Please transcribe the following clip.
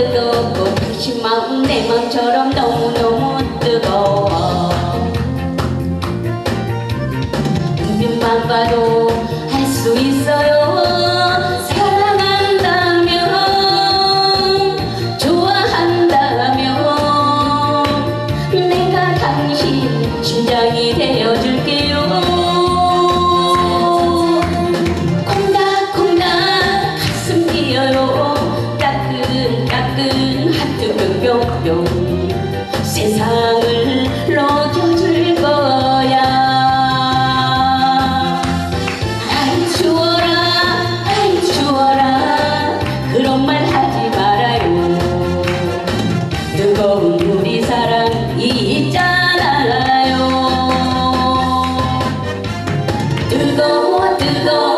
뜨겁고 당신 마음 내 마음처럼 너무너무 뜨거워. 눈빛만 봐도 할 수 있어요. 작은 하트 뿅뿅뿅 세상을 녹여줄 거야. 아이 추워라 아이 추워라. 그런 말 하지 말아요. 뜨거운 우리 사랑 있잖아요. 뜨거워 뜨거워.